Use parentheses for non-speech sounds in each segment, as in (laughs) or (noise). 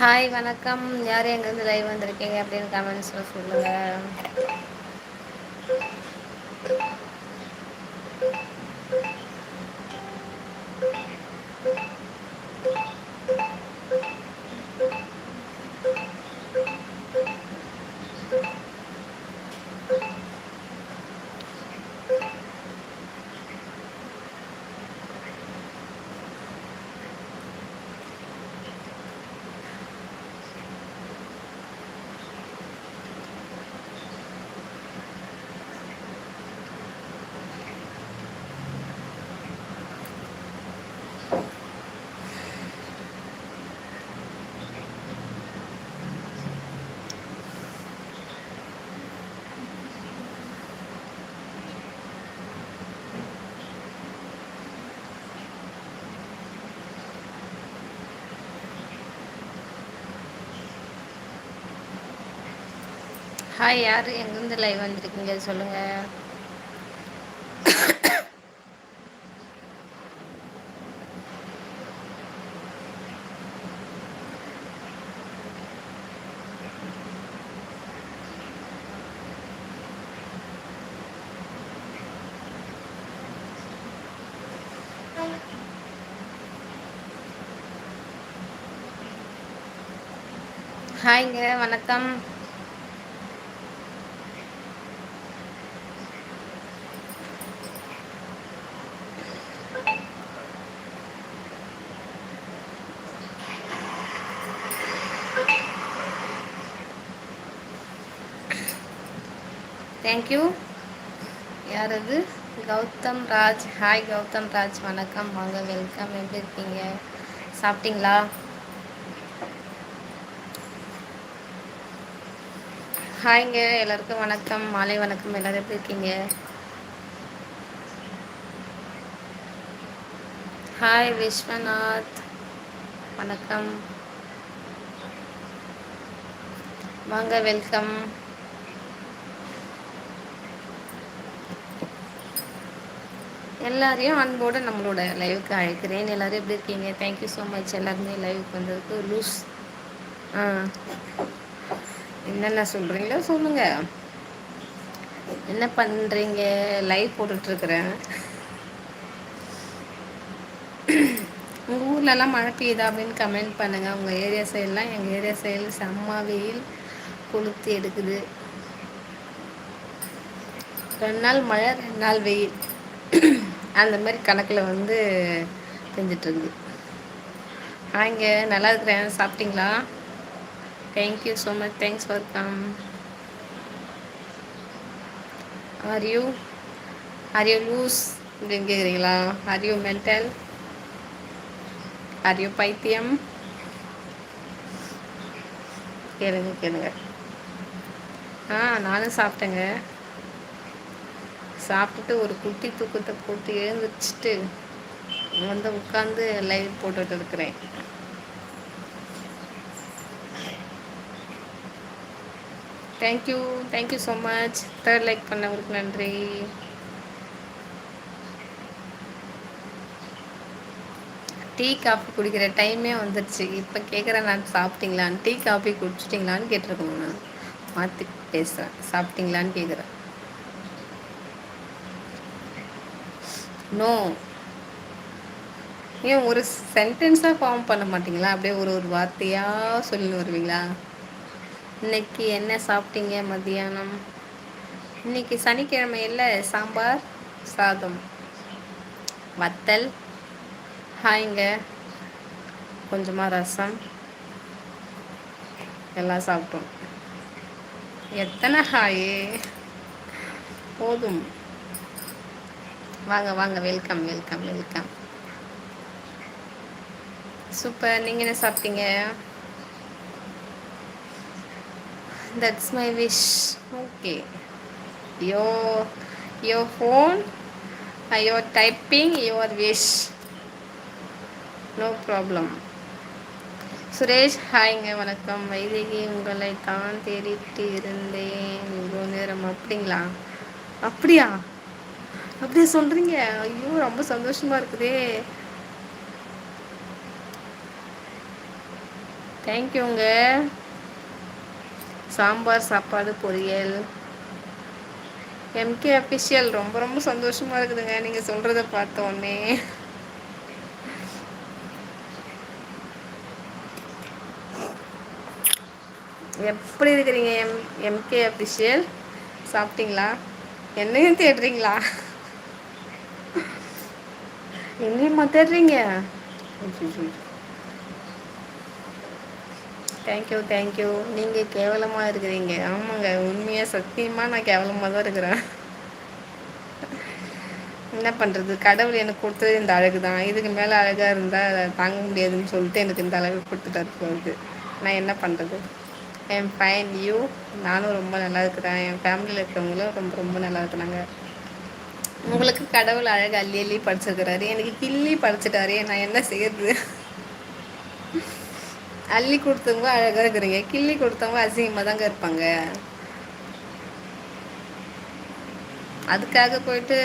Hi வணக்கம். யார் எங்கேருந்து லைவ் வந்திருக்கீங்க அப்படின்னு கமெண்ட்ஸ்ல சொல்லுங்க. ஹாய் யார்? எங்கேருந்து லைவ் வந்திருக்கீங்க? சொல்லுங்க. ஹாய்ங்க வணக்கம். தேங்க்யூ யார் அது கௌதம் ராஜ். ஹாய் கௌதம் ராஜ். வணக்கம். வாங்க வெல்கம் எப்படி இருக்கீங்க? சாப்பிட்டீங்களா? ஹாய்ங்க எல்லாருக்கும் வணக்கம். மாலை வணக்கம். எல்லோரும் எப்படி இருக்கீங்க? ஹாய் விஸ்வநாத். வணக்கம். வாங்க வெல்கம் எல்லாரையும் அன்போடு நம்மளோட லைவுக்கு அழைக்கிறேன். எல்லோரும் எப்படி இருக்கீங்க? தேங்க்யூ ஸோ மச் எல்லாருமே லைவுக்கு வந்ததுக்கு லூஸ் ஆ என்னென்ன சொல்கிறீங்களோ சொல்லுங்கள் என்ன பண்ணுறீங்க லைவ் போட்டுட்ருக்குறேன் உங்கள் ஊர்லலாம் மழை பெய்யுதா அப்படின்னு கமெண்ட் பண்ணுங்கள் உங்கள் ஏரியா சைடெலாம் எங்கள் ஏரியா சைடு செம்ம வெயில் கொளுத்தி எடுக்குது. ரெண்டு நாள் மழை ரெண்டு நாள் வெயில். அந்த மாதிரி கணக்கில் வந்து செஞ்சிட்ருக்குது ஆங்க நல்லா இருக்கிறேன். சாப்பிட்டீங்களா? Thank you so much thanks for come are you are you loose அப்படின்னு கேட்குறீங்களா are you mental are you பைத்தியம்? கேளுங்க கேளுங்க. ஆ நானும் சாப்பிட்டேங்க. சாப்பிட்டுட்டு ஒரு குட்டி தூக்கத்தை போட்டு எழுந்திரிச்சிட்டு வந்து உட்காந்து லைவ் போட்டுட்டு இருக்கிறேன் thank you thank you so much third like பண்ணவருக்கு நன்றி. டீ காஃபி குடிக்கிற டைமே வந்துடுச்சு இப்போ கேட்குறேன் நான் சாப்பிட்டீங்களான்னு. டீ காஃபி குடிச்சிட்டிங்களான்னு கேட்டிருக்கோம் நான். மாற்றி பேசுகிறேன் சாப்பிட்டீங்களான்னு கேட்குறேன் நோ ஏன் ஒரு சென்டென்ஸாக ஃபார்ம் பண்ண மாட்டிங்களா? அப்படியே ஒரு ஒரு வார்த்தையாக சொல்லி வருவீங்களா? இன்னைக்கு என்ன சாப்பிட்டீங்க மதியானம் இன்னைக்கு சனிக்கிழமை இல்லை சாம்பார் சாதம். வத்தல் ஹாய்ங்க. கொஞ்சமாக ரசம். எல்லாம் சாப்பிட்டோம். எத்தனை ஹாயே? போதும். வாங்க வாங்க வெல்கம் வெல்கம் வெல்கம் சூப்பர் நீங்கள் என்ன சாப்பிட்டீங்க? That's my wish okay yo yo phone your typing your wish no problem Suresh ஹாய்ங்க வணக்கம். வைதேகி உங்களை தான் தேடிட்டு இருந்தேன். இவ்வளோ நேரம் அப்படிங்களா? அப்படியா? அப்படியே சொல்கிறீங்க ஐயோ ரொம்ப சந்தோஷமாக இருக்குதே. தேங்க்யூங்க சாம்பார் சாப்பாடு பொரியல். எம்கே அஃபிஷியல் ரொம்ப ரொம்ப சந்தோஷமா இருக்குதுங்க. நீங்க சொல்றத பார்த்தோன்னே எப்படி இருக்கிறீங்க எம் எம்கே அபிஷியல் சாப்பிட்டீங்களா? என்னையும் தேடுறீங்களா? என்னையுமா தேடுறீங்க. தேங்க்யூ தேங்க்யூ நீங்க கேவலமா இருக்கிறீங்க. ஆமாங்க உண்மையா சத்தியமா நான் கேவலமாக தான் இருக்கிறேன். என்ன பண்றது? கடவுள் எனக்கு கொடுத்தது இந்த அழகு தான். இதுக்கு மேல அழகா இருந்தா தாங்க முடியாதுன்னு சொல்லிட்டு எனக்கு இந்த அழகு கொடுத்துட்டாரு போகுது. நான் என்ன பண்றது? என் ஃபைன் யூ நானும் ரொம்ப நல்லா இருக்கிறேன். என் ஃபேமிலியில் இருக்கிறவங்களும் ரொம்ப ரொம்ப நல்லா இருக்கிறாங்க. உங்களுக்கு கடவுள் அழகு அள்ளி அள்ளி படிச்சிருக்கிறாரு. எனக்கு கிள்ளி படிச்சிட்டாரு. நான் என்ன செய்யறது? அள்ளி கொடுத்தவங்க அழகா இருக்கிறீங்க. கிள்ளி கொடுத்தவங்க அசிங்கமா தாங்க இருப்பாங்க. அதுக்காக போயிட்டு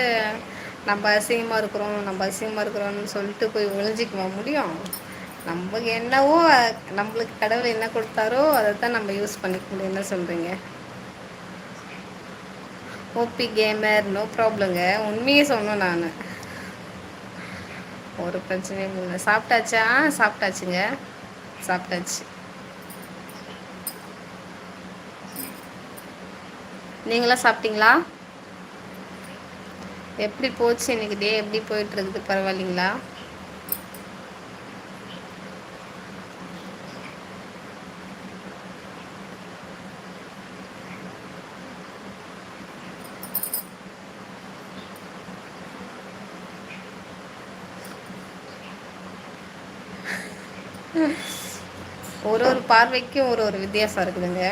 நம்ம அசிங்கமா இருக்கிறோம் நம்ம அசிங்கமா இருக்கிறோம்னு சொல்லிட்டு போய் ஒளிஞ்சிக்குவா முடியும்? நமக்கு என்னவோ நம்மளுக்கு கடவுள் என்ன கொடுத்தாரோ அதை தான் நம்ம யூஸ் பண்ணிக்க முடியும் என்ன சொல்றீங்க. ஓபி கேமர் நோ ப்ராப்ளங்க உண்மையே சொன்னேன் நான். ஒரு பிரச்சனையும் இல்லை. சாப்பிட்டாச்சா? சாப்பிட்டாச்சுங்க. சாப்பிட்டாச்சு. நீங்களாம் சாப்பிட்டீங்களா? எப்படி போச்சு இன்னைக்கு டே எப்படி போயிட்டு இருக்குது? பரவாயில்லைங்களா? ஒரு ஒரு பார்வைக்கும் ஒரு ஒரு வித்தியாசம் இருக்குதுங்க.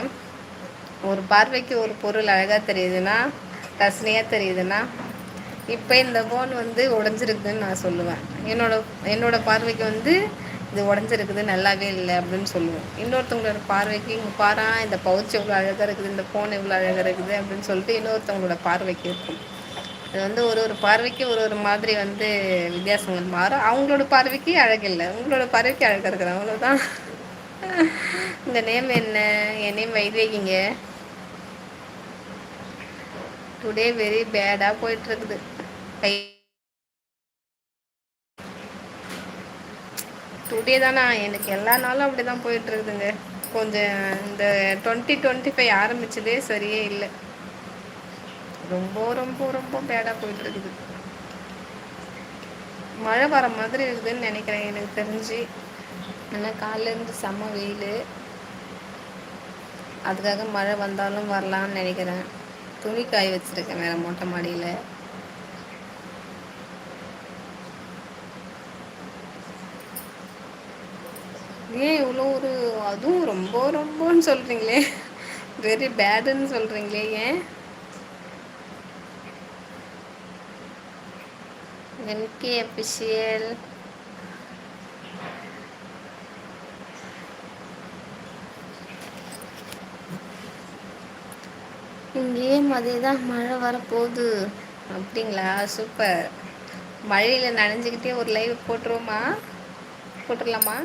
ஒரு பார்வைக்கு ஒரு பொருள் அழகாக தெரியுதுன்னா ரசனையாக தெரியுதுன்னா இப்போ இந்த ஃபோன் வந்து உடஞ்சிருக்குதுன்னு நான் சொல்லுவேன். என்னோட என்னோட பார்வைக்கு வந்து இது உடஞ்சிருக்குது நல்லாவே இல்லை அப்படின்னு சொல்லுவோம். இன்னொருத்தவங்களோட பார்வைக்கு இங்கே பாரா இந்த பவுச் எவ்வளோ அழகாக இருக்குது இந்த ஃபோன் எவ்வளோ அழகாக இருக்குது அப்படின்னு சொல்லிட்டு இன்னொருத்தவங்களோட பார்வைக்கு இருக்கும். அது வந்து ஒரு ஒரு பார்வைக்கு ஒரு ஒரு மாதிரி வந்து வித்தியாசங்கள் மாறும். அவங்களோட பார்வைக்கு அழகில்லை உங்களோட பார்வைக்கு அழகாக இருக்கிற அவ்வளோதான் இந்த நேம் என்ன? என் நேம் வைதேகிங்க. டுடே வெரி பேடாக போயிட்டுருக்குது. கை டுடே தானா? எனக்கு எல்லா நாளும் அப்படி தான் போயிட்டுருக்குதுங்க. கொஞ்சம் இந்த டுவெண்ட்டி டுவெண்ட்டி ஃபைவ் ஆரம்பிச்சதே சரியே இல்லை. ரொம்ப ரொம்ப ரொம்ப பேடாக போயிட்டு இருக்குது மழை வர மாதிரி இருக்குதுன்னு நினைக்கிறேன். எனக்கு தெரிஞ்சு ஆனால் காலிலேருந்து செம்ம வெயில். அதுக்காக மழை வந்தாலும் வரலான்னு நினைக்கிறேன். துணி காய வச்சுருக்கேன் வேறு மொட்டை மாடியில். ஏன் இவ்வளோ ஒரு அதுவும் ரொம்ப ரொம்பன்னு சொல்கிறீங்களே வெரி பேடுன்னு சொல்கிறீங்களே ஏன்? என்கே அபிஷியல் இங்கேயும் அதே தான் மழை வரப்போகுது. அப்படிங்களா? சூப்பர் மழையில் நனைஞ்சிக்கிட்டே ஒரு லைவ் போட்டுருவோமா? போட்டுடலாமா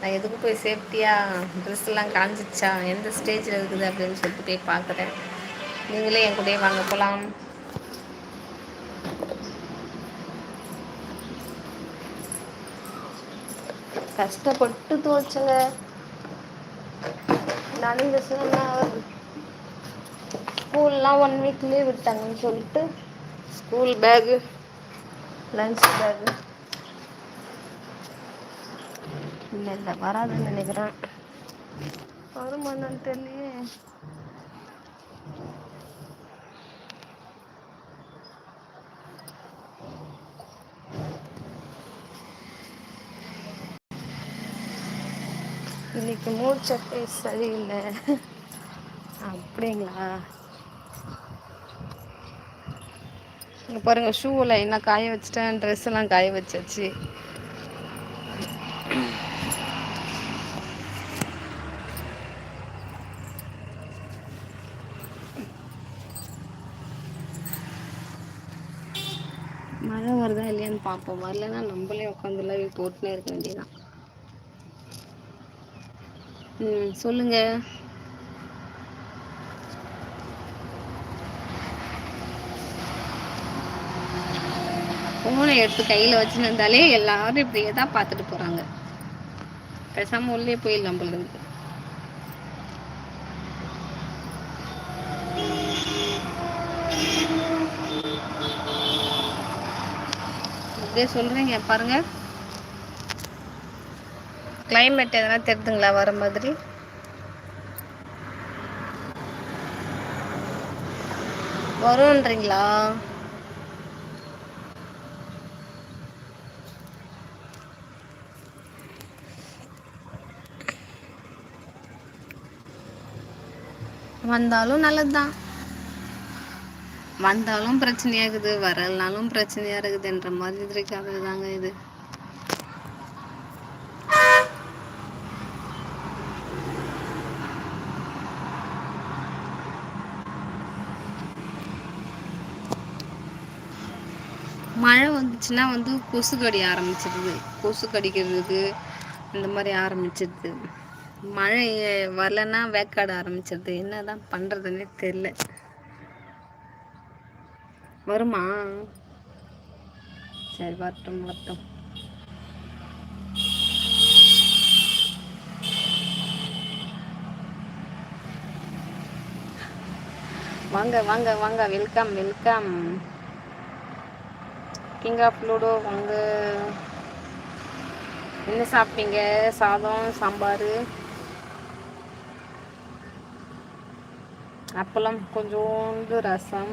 நான் எதுக்கு போய் சேஃப்டியாக ட்ரெஸ் எல்லாம் காஞ்சிச்சா எந்த ஸ்டேஜில் இருக்குது அப்படின்னு சொல்லிட்டு போய் பார்க்குறேன். நீங்களே என் கூடயே வாங்க போகலாம் கஷ்டப்பட்டு துவைச்சங்க நனைஞ்சிச்சுன்னா ஸ்கூல்லாம் ஒன் வீக்லேயே விட்டாங்கன்னு சொல்லிட்டு ஸ்கூல் பேகு லஞ்ச் பேகு இல்லை இல்லை வராதுன்னு நினைக்கிறேன். வருமானு தெரியலையே. இன்னைக்கு மூச்சத்தை சரியில்லை. அப்படிங்களா? இங்கே பாருங்க ஷூவில் என்ன காய வச்சுட்டேன் ட்ரெஸ் எல்லாம் காய வச்சாச்சு. மழை வருதா இல்லையான்னு பார்ப்போம். வரலன்னா நம்மளே உட்காந்துலாம் போட்டுனே இருக்க வேண்டியதான் ம் சொல்லுங்க. ஃபோன எடுத்து கையில வச்சுன்னு இருந்தாலே எல்லாரும் இப்படியே தான் பார்த்துட்டு போறாங்க. பேசாம உள்ளே போயிடலாம் போல இருக்கு. அப்டியே சொல்றீங்க பாருங்க. கிளைமேட் எதனா தெரிதுங்களா வர மாதிரி? வரும்ன்றீங்களா? வந்தாலும் நல்லதுதான். வந்தாலும் பிரச்சனையாகுது வரலனாலும் பிரச்சனையா இருக்குதுன்ற மாதிரி இருக்காது தாங்க இது. மழை வந்துச்சுன்னா வந்து கொசு கடி ஆரம்பிச்சிருது. கொசு கடிக்கிறதுக்கு இந்த மாதிரி ஆரம்பிச்சிருது. மழை வரலன்னா வேக்காடு ஆரம்பிச்சிருது. என்னதான் பண்ணுறதுனே தெரில வருமா? சரி வரட்டும் வரட்டும். வாங்க வாங்க வாங்க. Welcome welcome king of Ludo வந்து என்ன சாப்பிட்டீங்க? சாதம் சாம்பார்? அப்பளம் கொஞ்சோண்டு ரசம்.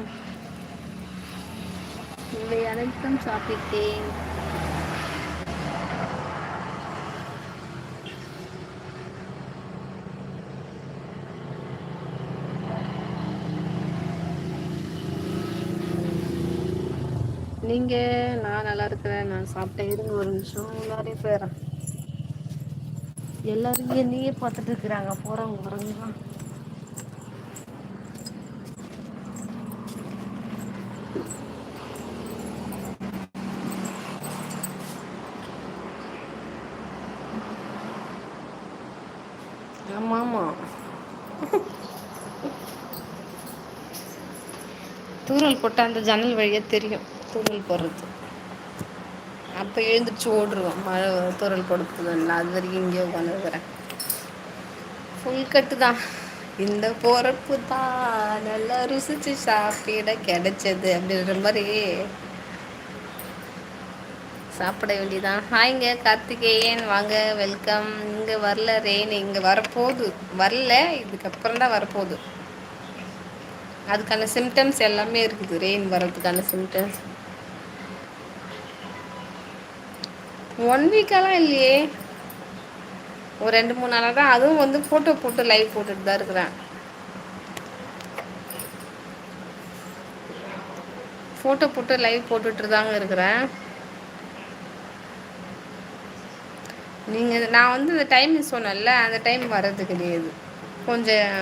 இவை அனைத்தும் சாப்பிட்டேன். நீங்க? நான் நல்லா இருக்கிறேன். நான் சாப்பிட்டேன். இருங்க ஒரு நிமிஷம். எல்லாரையும் போயிடறேன். எல்லாரும் என்னையே பாத்துட்டு இருக்கிறாங்க. போறவங்க வரவங்கலாம் ஆமா ஆமா. தூரல் போட்டா அந்த ஜன்னல் வழியா தெரியும். தூரல் போடுறது அப்போ எழுந்திரிச்சு ஓடுருவோம் மழை தூரல் போடுதுல அது வரைக்கும் இங்கேயே உட்காந்துருக்குறேன் ஃபுல் கட்டு தான் இந்த போகிறப்பு தான் நல்லா ருசிச்சு சாப்பிட கிடைச்சது அப்படின்ற மாதிரி சாப்பிட வேண்டியதான் ஹாய்ங்க கார்த்திகேயன். வாங்க வெல்கம் இங்க வரல ரெயின் இங்க வரப்போகுது. வரல. இதுக்கப்புறம் தான் வரப்போகுது. அதுக்கான சிம்டம்ஸ் எல்லாமே இருக்குது. ரெயின் வர்றதுக்கான சிம்டம்ஸ் ஒன் வீக்கெல்லாம் இல்லையே. ஒரு ரெண்டு மூணு நாளாக தான் அதுவும் வந்து ஃபோட்டோ போட்டு லைவ் போட்டுட்டு தான் இருக்கிறேன். ஃபோட்டோ போட்டு லைவ் போட்டுட்டு தாங்க இருக்கிறேன். நீங்கள் நான் வந்து இந்த டைம் சொன்னேன்ல அந்த டைம் வர்றது கிடையாது. கொஞ்சம்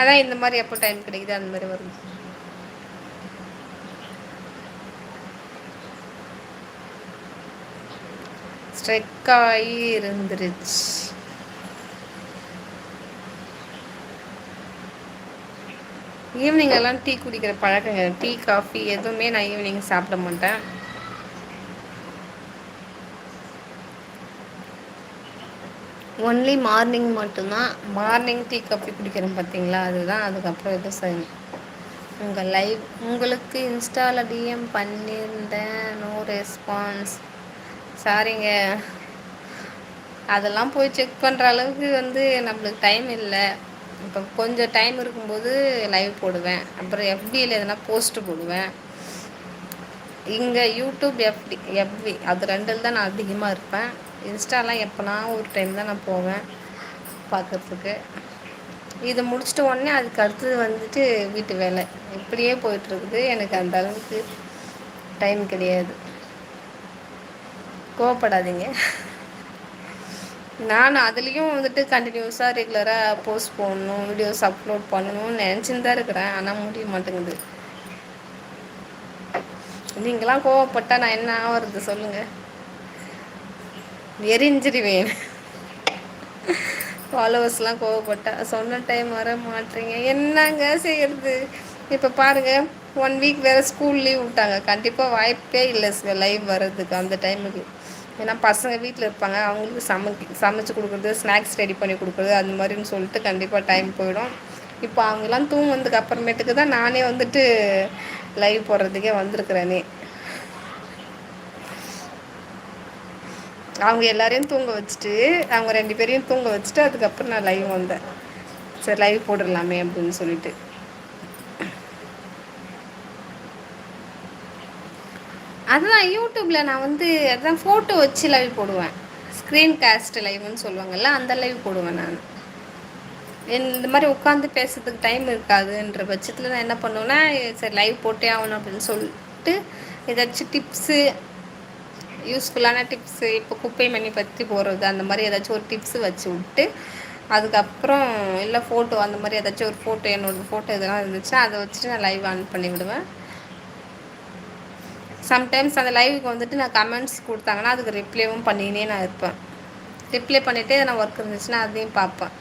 அதான் இந்த மாதிரி எப்போ டைம் கிடைக்குது அந்த மாதிரி வருது. ஸ்ட்ரெக் ஆகி இருந்துருச்சு ஈவினிங் எல்லாம் டீ குடிக்கிற பழக்கங்க டீ காஃபி எதுவுமே நான் ஈவினிங் சாப்பிட மாட்டேன். ஒன்லி மார்னிங் மட்டும்தான்? மார்னிங் டீ காஃபி குடிக்கிறேன் பார்த்தீங்களா? அதுதான். அதுக்கப்புறம் எதுவும் செய்யணும் உங்கள் லைவ் உங்களுக்கு இன்ஸ்டாவில் டிஎம் பண்ணியிருந்தேன். நோ ரெஸ்பான்ஸ் சாரிங்க அதெல்லாம் போய் செக் பண்ணுற அளவுக்கு வந்து நம்மளுக்கு டைம் இல்லை. இப்போ கொஞ்சம் டைம் இருக்கும்போது லைவ் போடுவேன். அப்புறம் எஃபியில் எதனா போஸ்ட்டு போடுவேன். இங்கே யூடியூப் எஃப்டி எஃபி அது ரெண்டில் தான் நான் அதிகமாக இருப்பேன். இன்ஸ்டாலாம் எப்போனா ஒரு டைம் தான் நான் போவேன் பார்க்குறதுக்கு இதை முடிச்சிட்ட உடனே அதுக்கு அடுத்தது வந்துட்டு வீட்டு வேலை. இப்படியே போயிட்டுருக்குது எனக்கு அந்த அளவுக்கு டைம் கிடையாது. கோவப்படாதீங்க. நான் அதுலேயும் வந்துட்டு கண்டினியூஸாக ரெகுலராக போஸ்ட் போடணும் வீடியோஸ் அப்லோட் பண்ணணும்னு நினச்சின்னு தான் இருக்கிறேன். ஆனால் முடிய மாட்டேங்குது. நீங்களாம் கோவப்பட்டால் நான் என்ன ஆகிறது சொல்லுங்கள் எரிஞ்சிருவேன் ஃபாலோவர்ஸ்லாம் கோவப்பட்டா சொன்ன டைம் வர மாட்டீங்க. என்னங்க செய்யறது? இப்ப பாருங்க ஒன் வீக் வேற ஸ்கூல் லீவ் விட்டாங்க. கண்டிப்பா வாய்ப்பே இல்ல லைவ் வர்றதுக்கு அந்த டைமுக்கு ஏன்னா பசங்க வீட்டில் இருப்பாங்க அவங்களுக்கு சமைக்க சமைச்சு கொடுக்குறது ஸ்நாக்ஸ் ரெடி பண்ணி கொடுக்குறது அந்த மாதிரின்னு சொல்லிட்டு கண்டிப்பாக டைம் போயிடும். இப்போ அவங்கெல்லாம் தூங்குனதுக்கு அப்புறமேட்டுக்கு தான் நானே வந்துட்டு லைவ் போடுறதுக்கே வந்திருக்கிறேனே. அவங்க எல்லாரையும் தூங்க வச்சுட்டு அவங்க ரெண்டு பேரையும் தூங்க வச்சுட்டு அதுக்கப்புறம் நான் லைவ் வந்தேன். சரி லைவ் போட்டுடலாமே அப்படின்னு சொல்லிட்டு. அதுதான் யூடியூப்பில் நான் வந்து அதான் ஃபோட்டோ வச்சு லைவ் போடுவேன். ஸ்க்ரீன் காஸ்ட் லைவ்னு சொல்லுவாங்கல்ல அந்த லைவ் போடுவேன் நான். இந்த மாதிரி உட்காந்து பேசுறதுக்கு டைம் இருக்காதுன்ற பட்சத்தில் நான் என்ன பண்ணுவேன்னா சரி லைவ் போட்டே ஆகணும் அப்படின்னு சொல்லிட்டு ஏதாச்சும் டிப்ஸு யூஸ்ஃபுல்லான டிப்ஸு இப்போ குப்பை மணி பற்றி போடுறது அந்த மாதிரி ஏதாச்சும் ஒரு டிப்ஸு வச்சு விட்டு அதுக்கப்புறம் இல்லை ஃபோட்டோ அந்த மாதிரி ஏதாச்சும் ஒரு ஃபோட்டோ என்னோடய ஃபோட்டோ இதெல்லாம் இருந்துச்சுன்னா அதை வச்சுட்டு நான் லைவ் ஆன் பண்ணி விடுவேன் சம்டைம்ஸ் அந்த லைவுக்கு வந்துட்டு நான் கமெண்ட்ஸ் கொடுத்தாங்கன்னா அதுக்கு ரிப்ளேவும் பண்ணினே நான் இருப்பேன். ரிப்ளை பண்ணிவிட்டு நான் ஒர்க் இருந்துச்சுன்னா அதையும் பார்ப்பேன்.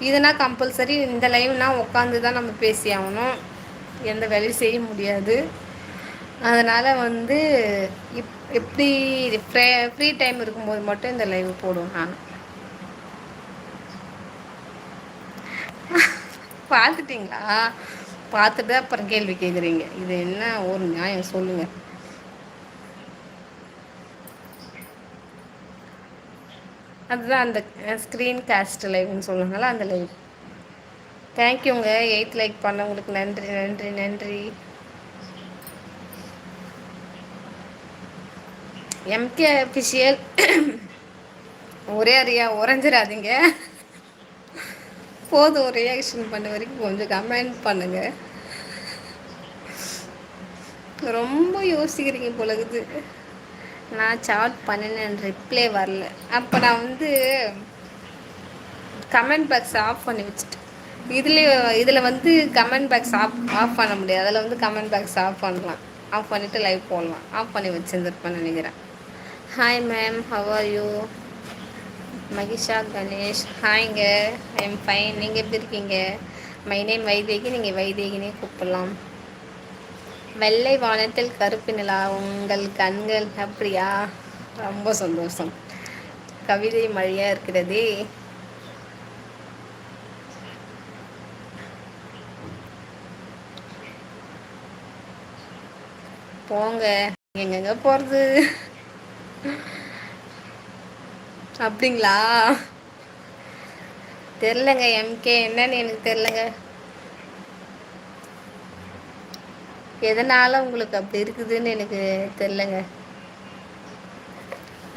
இதுனா கம்பல்சரி இந்த லைவ்னா உட்காந்து தான் நம்ம பேசி ஆகணும். எந்த வேலையும் செய்ய முடியாது. அதனால் வந்து இப் எப்படி ஃப்ரே ஃப்ரீ டைம் இருக்கும்போது மட்டும் இந்த லைவ் போடுவேன் நான். (laughs) பார்த்துட்டிங்களா? பார்த்துட்டு அப்புறம் கேள்வி கேட்குறீங்க. இது என்ன ஒரு நியாயம்? சொல்லுங்கள் அதுதான் அந்த ஸ்க்ரீன் காஸ்ட் லைவ்னு சொல்லுவாங்கள்ல அந்த லைவ் தேங்க்யூங்க எயித் லைக் பண்ணவங்களுக்கு நன்றி நன்றி நன்றி. எம்கே அஃபிஷியல் ஒரே அறியா உறைஞ்சிடாதீங்க போதும் ரியாக்ஷன் பண்ண வரைக்கும் கொஞ்சம் கமெண்ட் பண்ணுங்க. ரொம்ப யோசிக்கிறீங்க போலகுது நான் சாட் பண்ணினேன் ரிப்ளை வரல. அப்போ நான் வந்து கமெண்ட் பாக்ஸ் ஆஃப் பண்ணி வச்சுட்டேன். இதுலேயே இதில் வந்து கமெண்ட் பாக்ஸ் ஆஃப் ஆஃப் பண்ண முடியாது. அதில் வந்து கமெண்ட் பாக்ஸ் ஆஃப் பண்ணலாம். ஆஃப் பண்ணிவிட்டு லைவ் போடலாம். ஆஃப் பண்ணி வச்சுருந்துருப்பேன் நினைக்கிறேன். Hi ma'am how are you Mahisha Ganesh ஹாய்ங்க I am fine நீங்கள் எப்படி இருக்கீங்க? My name Vaidehi. நீங்கள் வைதேகினே கூப்பிடலாம். வெள்ளை வானத்தில் கருப்பு நிலா உங்கள் கண்கள் அப்படியா? ரொம்ப சந்தோஷம். கவிதை மழையா இருக்கிறதே. போங்க. எங்கெங்க போறது? அப்படிங்களா? தெரிலங்க எம்கே என்னன்னு எனக்கு தெரிலங்க எதனால் உங்களுக்கு அப்படி இருக்குதுன்னு எனக்கு தெரிலங்க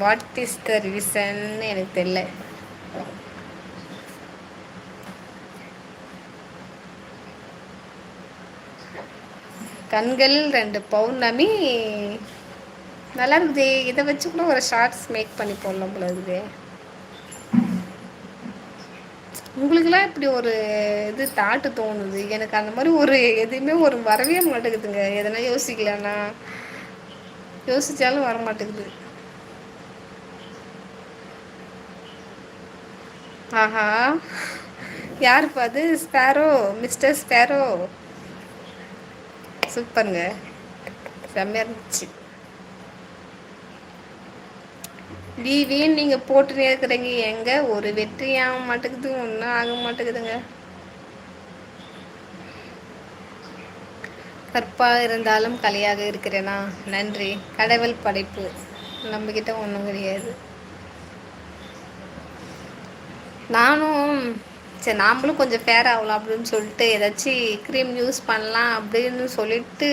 வாட் இஸ் த ரீசன் எனக்கு தெரில கண்கள் ரெண்டு பௌர்ணமி. நல்லா இருக்குது. இதை வச்சு கூட ஒரு ஷார்ட்ஸ் மேக் பண்ணி போடலாம் போல இருக்குது. உங்களுக்கெல்லாம் இப்படி ஒரு இது தாட்டு தோணுது. எனக்கு அந்த மாதிரி ஒரு எதுவுமே ஒரு வரவே மாட்டேங்குதுங்க. எதனா யோசிக்கலன்னா யோசித்தாலும் வர மாட்டேங்குது ஆஹா. யாருப்பா அது? ஸ்பேரோ? Mister sparrow? சூப்பருங்க. செம்மையா இருந்துச்சு. டிவின்னு நீங்கள் போட்டுனே இருக்கிறீங்க. எங்கே ஒரு வெற்றி ஆக மாட்டேங்குது ஒன்றும் ஆக மாட்டேங்குதுங்க. கற்பாக இருந்தாலும் கலையாக இருக்கிறேனா? நன்றி. கடவுள் படைப்பு. நம்மக்கிட்ட ஒன்றும் கிடையாது. நானும் சரி நாமளும் கொஞ்சம் ஃபேர் ஆகலாம் அப்படின்னு சொல்லிட்டு ஏதாச்சும் க்ரீம் யூஸ் பண்ணலாம் அப்படின்னு சொல்லிட்டு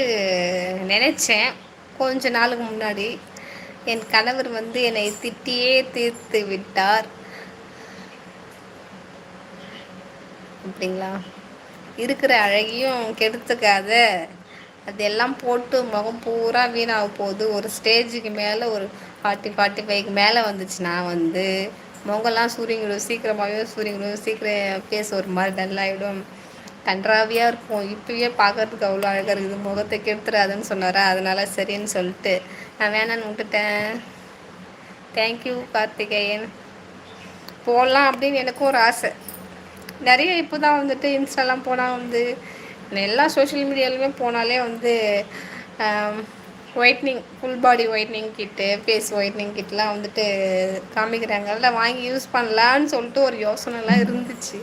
நினச்சேன். கொஞ்ச நாளுக்கு முன்னாடி. என் கணவர் வந்து என்னை திட்டியே தீர்த்து விட்டார். அப்படிங்களா? இருக்கிற அழகியும் கெடுத்துக்காத. அதெல்லாம் போட்டு முகம் பூரா வீணாக போகுது. ஒரு ஸ்டேஜுக்கு மேலே ஒரு ஃபார்ட்டி ஃபார்ட்டி ஃபைவ்க்கு மேலே வந்துச்சுன்னா வந்து முகம்லாம் சூரியங்கிடும் சீக்கிரமாகவே சூரியங்கிடும் சீக்கிரம் பேச ஒரு மாதிரி டல்லாகிடும் கன்றாவியாக இருக்கும் இப்போயே பார்க்கறதுக்கு அவ்வளோ அழகாக இருக்குது. முகத்தை கெடுத்துறாதுன்னு சொன்னாரா? அதனால் சரின்னு சொல்லிட்டு நான் வேணான்னு விட்டுட்டேன். Thank you Karthikeyan. போடலாம் அப்படின்னு எனக்கும் ஒரு ஆசை. நிறைய இப்போ தான் வந்துட்டு இன்ஸ்டாலாம் போனால் வந்து எல்லா சோஷியல் மீடியாலுமே போனாலே வந்து whitening full body whitening kit face whitening கிட்லாம் வந்துட்டு காமிக்கிறாங்கல்ல வாங்கி யூஸ் பண்ணலான்னு சொல்லிட்டு ஒரு யோசனைலாம் இருந்துச்சு.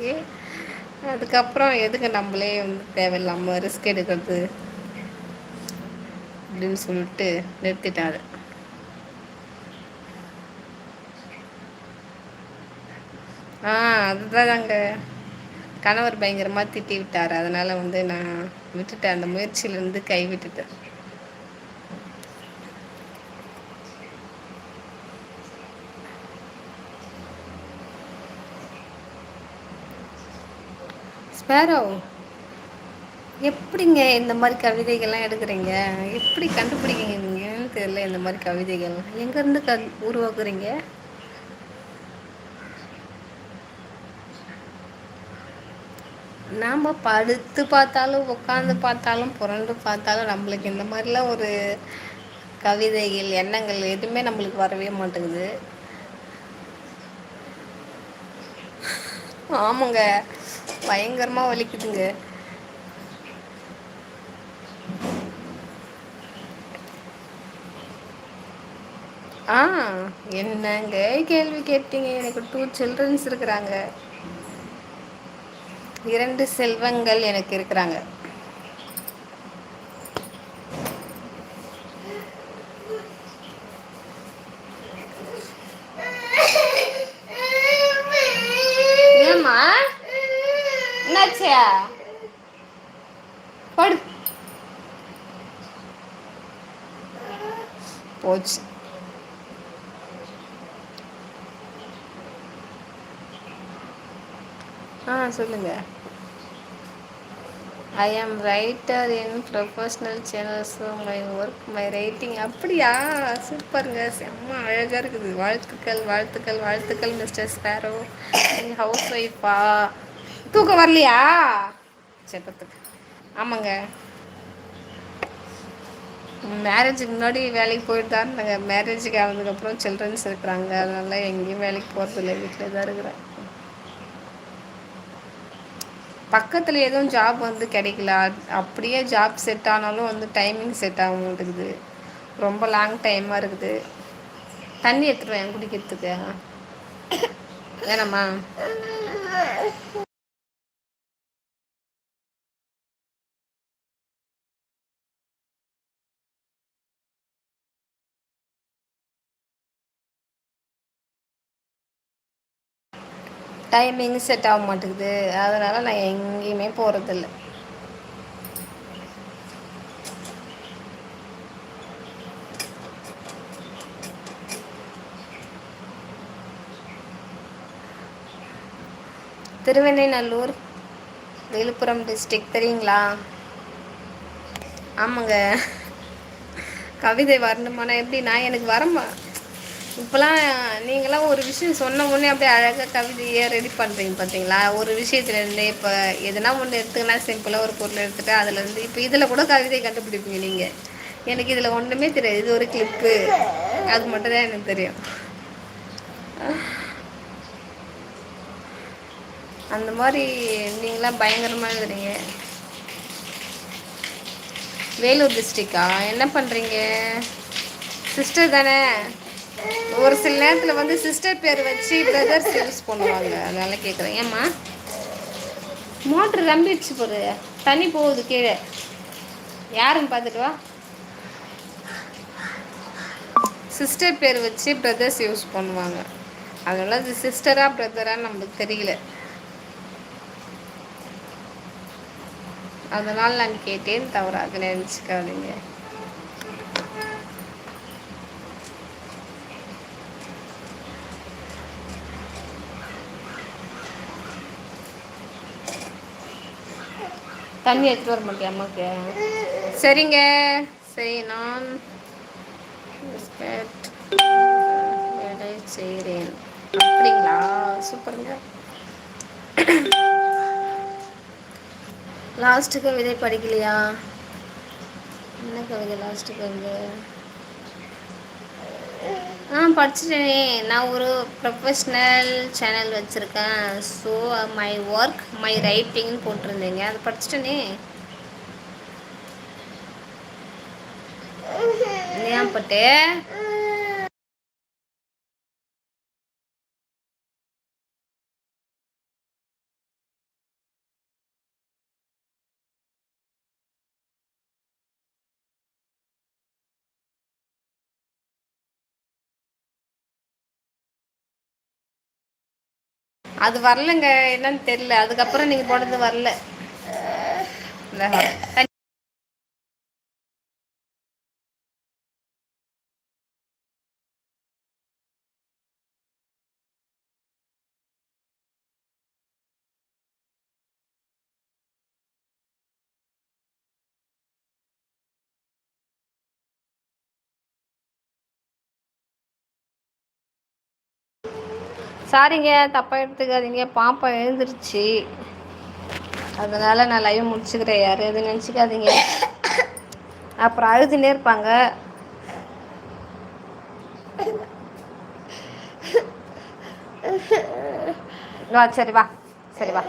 அதுக்கப்புறம் எதுக்கு நம்மளே வந்து தேவையில்லாமல் ரிஸ்க் எடுக்கிறது? அப்படின்னு சொல்லிட்டு நிறுத்திட்டாரு. ஆஹ் ஆ அதுதாங்க. கணவர் பயங்கரமா திட்டி விட்டாரு. அதனால வந்து நான் விட்டுட்டேன். அந்த முயற்சில இருந்து கை விட்டுட்டேன் ஸ்பேரோ? எப்படிங்க இந்த மாதிரி கவிதைகள்லாம் எடுக்கிறீங்க? எப்படி கண்டுபிடிக்கீங்க நீங்கள் தெரியல இந்த மாதிரி கவிதைகள். எங்கேருந்து க உருவாக்குறீங்க? நாம் படுத்து பார்த்தாலும் உட்காந்து பார்த்தாலும் புரண்டு பார்த்தாலும் நம்மளுக்கு இந்த மாதிரிலாம் ஒரு கவிதைகள் எண்ணங்கள் எதுவுமே நம்மளுக்கு வரவே மாட்டேங்குது. ஆமாங்க. பயங்கரமாக வலிக்குதுங்க. ஆ என்னங்க கேள்வி கேட்டீங்க? எனக்கு டூ சில்ட்ரன்ஸ் இருக்கிறாங்க. இரண்டு செல்வங்கள் எனக்கு இருக்கிறாங்க ஏம்மா என்னாச்சு படு போச்சு சொல்லுங்க. I am writer in professional channels my work my writing அப்படியா? சூப்பருங்க. செம்ம அழகா இருக்குது. வாழ்த்துக்கள் வாழ்த்துக்கள் வாழ்த்துக்கள் மிஸ்டர் ஸ்பேரோ நீங்கள் ஹவுஸ் ஒய்ஃபா தூக்கம் வரலையா? செப்பத்துக்கு. ஆமாங்க. மேரேஜுக்கு முன்னாடி வேலைக்கு போயிட்டு தான் இருந்தேங்க. மேரேஜுக்கு ஆனதுக்கப்புறம் சில்ட்ரன்ஸ் இருக்கிறாங்க. அதனால எங்கேயும் வேலைக்கு போறதில்ல. வீட்ல தான் இருக்கிறேன். பக்கத்தில் எதுவும் ஜாப் வந்து கிடைக்கல. அப்படியே ஜாப் செட் ஆனாலும் வந்து டைமிங் செட் ஆக மாட்டேங்குது. ரொம்ப லாங் டைமாக இருக்குது. தண்ணி எடுத்துருவேன் குடிக்கிறதுக்கு. வேணாமா டைமிங் செட் ஆக மாட்டேங்குது. அதனால நான் எங்கேயுமே போறதில்ல. திருவெண்ணைநல்லூர் விழுப்புரம் டிஸ்ட்ரிக் தெரியுங்களா? ஆமாங்க. கவிதை வரணுமானா எப்படி நான் எனக்கு வரமா இப்போலாம் நீங்களாம் ஒரு விஷயம் சொன்ன உடனே அப்படியே அழகாக கவிதையை ரெடி பண்ணுறீங்க பார்த்தீங்களா? ஒரு விஷயத்துலேருந்து இப்போ இப்ப எதனா ஒன்று எடுத்துக்கினா சிம்பிளாக ஒரு பொருள் எடுத்துகிட்டு அதுலேருந்து இப்போ இதில் கூட கவிதையை கண்டுபிடிப்பீங்க நீங்கள் எனக்கு இதில் ஒன்றுமே தெரியாது. இது ஒரு கிளிப்பு அது மட்டும் தான் எனக்கு தெரியும். அந்த மாதிரி நீங்களாம் பயங்கரமாக எழுதுறீங்க. வேலூர் டிஸ்ட்ரிக்கா என்ன பண்ணுறீங்க சிஸ்டர் தானே? ஒரு சில நேரத்துல வந்து சிஸ்டர் பேர் வச்சு பிரதர்ஸ் யூஸ் பண்ணுவாங்க. அதனால கேட்குறேன் ஏம்மா? மோட்ரு ரம்பிடுச்சு போடு தண்ணி போகுது கீழே. யாருன்னு பாத்துட்டு வா. சிஸ்டர் பேர் வச்சு பிரதர்ஸ் யூஸ் பண்ணுவாங்க. அதனால அது சிஸ்டரா பிரதரான்னு நம்மளுக்கு தெரியல. அதனால நான் கேட்டேன் தவறாக நினச்சிக்காதீங்க. தண்ணி எடுத்துட்டு வர மாட்டேன் அம்மாக்கு? சரிங்க. சரி நான் பிஸ்கட் வேலை செய்கிறேன் அப்படிங்களா? சூப்பருங்க. லாஸ்ட்டு கவிதை படிக்கலையா? என்ன கவிதை லாஸ்ட்டு கவிதை ஆ படிச்சுட்டேனே. நான் ஒரு ப்ரொஃபஷ்னல் சேனல் வச்சுருக்கேன். ஸோ மை ஒர்க் மை ரைட்டிங்னு போட்டிருந்தேங்க. அது படிச்சுட்டேனே. (laughs) ஏன் பட்டு? அது வரலங்க என்னன்னு தெரியல. அதுக்கப்புறம் நீங்கள் போனது வரல. சாரிங்க தப்பாக எடுத்துக்காதீங்க. பாப்பா எழுந்துருச்சு. அதனால் நான் லைவ் முடிச்சுக்கிறேன். யார் எதுவும் நினச்சிக்காதீங்க. அப்புறம் அழுதுனே இருப்பாங்க. வா சரி வா. சரி வா.